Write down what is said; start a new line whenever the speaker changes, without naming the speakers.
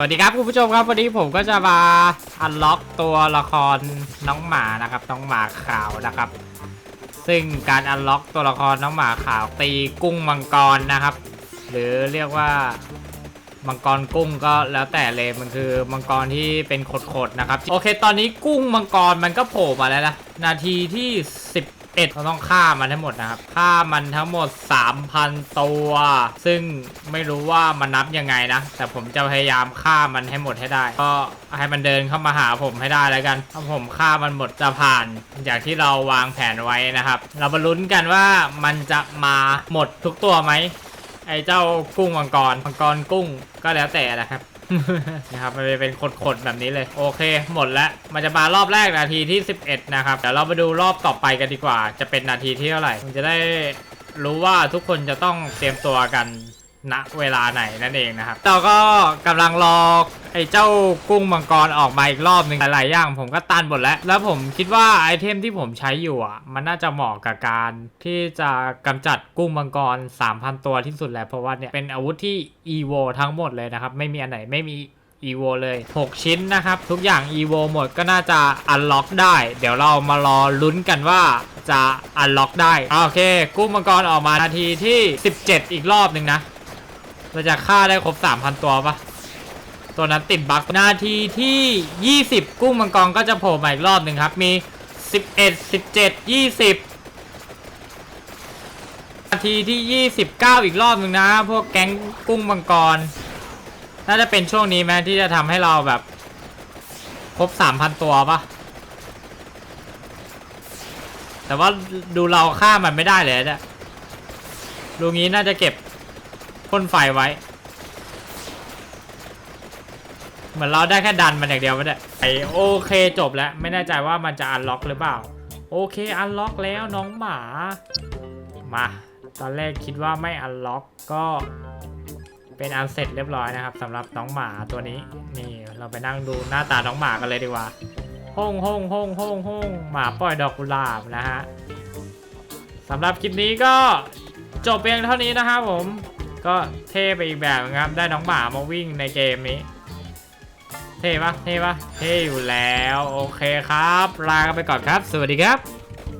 สวัสดีครับคุณผู้ชมครับวันนี้ผมก็จะมาอันล็อกตัวละครน้องหมานะครับน้องหมาขาวนะครับ ซึ่งการอันล็อกตัวละครน้องหมาขาวตีกุ้งมังกรนะครับ หรือเรียกว่ามังกรกุ้งก็แล้วแต่เลยมันคือมังกรที่เป็นขดๆนะครับ โอเค ตอนนี้กุ้งมังกรมันก็โผล่มาแล้วนะนาทีที่ เอ็ดเราต้องฆ่ามันทั้งหมดนะครับฆ่ามันทั้งหมด 3,000 ตัว ซึ่งไม่รู้ว่ามันนับยังไงนะ แต่ผมจะพยายามฆ่ามันให้หมดให้ได้ ก็ให้มันเดินเข้ามาหาผมให้ได้แล้วกันถ้าผมฆ่ามันหมดจะผ่านอย่างที่เราวางแผนไว้นะครับ เรามาลุ้นกันว่ามันจะมาหมดทุกตัวไหม ไอ้เจ้ากุ้งมังกรมังกรกุ้งก็แล้วแต่นะครับ นะครับมันเป็นขดๆแบบนี้เลย โอเค หมดแล้วมันจะมารอบแรกนาทีที่ 11 นะครับ เดี๋ยวเรามาดูรอบต่อไปกันดีกว่า จะเป็นนาทีที่เท่าไหร่ผมจะได้รู้ว่าทุกคนจะต้องเตรียมตัวกันณเวลาไหนนั่นเองนะครับ เราก็กำลังรอ อ้เจ้ากุ้งมังกรออกมาอีกรอบหนึ่งหลายๆอย่างผมก็ตันหมดแล้ว แล้วผมคิดว่าไอเทมที่ผมใช้อยู่อะ มันน่าจะเหมาะกับการที่จะกำจัดกุ้งมังกร 3,000 ตัวที่สุดแล้วเพราะว่าเนี่ยเป็นอาวุธที่ EVO ทั้งหมดเลยนะครับ ไม่มีอันไหนไม่มี EVO เลย 6 ชิ้นนะครับ ทุกอย่าง EVO หมดก็น่าจะอันล็อกได้ เดี๋ยวเรามารอลุ้นกันว่าจะอันล็อกได้ โอเค กุ้งมังกรออกมานาทีที่ 17 อีกรอบหนึ่งนะเราจะฆ่าได้ครบ 3,000 ตัวปะ ตัวนั้นติดบั๊กนาทีที่ 20 กุ้งมังกรก็จะโผล่มาอีกรอบหนึ่งครับ มี 11 17 20 นาทีที่ 29 อีกรอบหนึ่งนะ พวกแก๊งกุ้งมังกร น่าจะเป็นช่วงนี้ไหมที่จะทำให้เราแบบครบ 3,000 ตัวปะแต่ว่าดูเราฆ่ามันไม่ได้เลยอะเนี่ยดูงี้น่าจะเก็บพ่นไฟไว้ เหมือนเราได้แค่ดันมันอย่างเดียวไม่ได้ไอโอเคจบแล้วไม่แน่ใจว่ามันจะอันล็อกหรือเปล่า โอเคอันล็อกแล้วน้องหมามาตอนแรกคิดว่าไม่อันล็อกก็เป็นอันเสร็จเรียบร้อยนะครับสำหรับน้องหมาตัวนี้ นี่เราไปนั่งดูหน้าตาน้องหมากันเลยดีกว่าห้องห้องห้องห้องห้องหมาปล่อยดอกกุหลาบนะฮะสำหรับคลิปนี้ก็จบเพียงเท่านี้นะครับผมก็เท่ไปอีกแบบนะครับได้น้องหมามาวิ่งในเกมนี้ เท่ปะเท่ปะเท่อยู่แล้ว โอเคครับ ลากันไปก่อนครับ สวัสดีครับ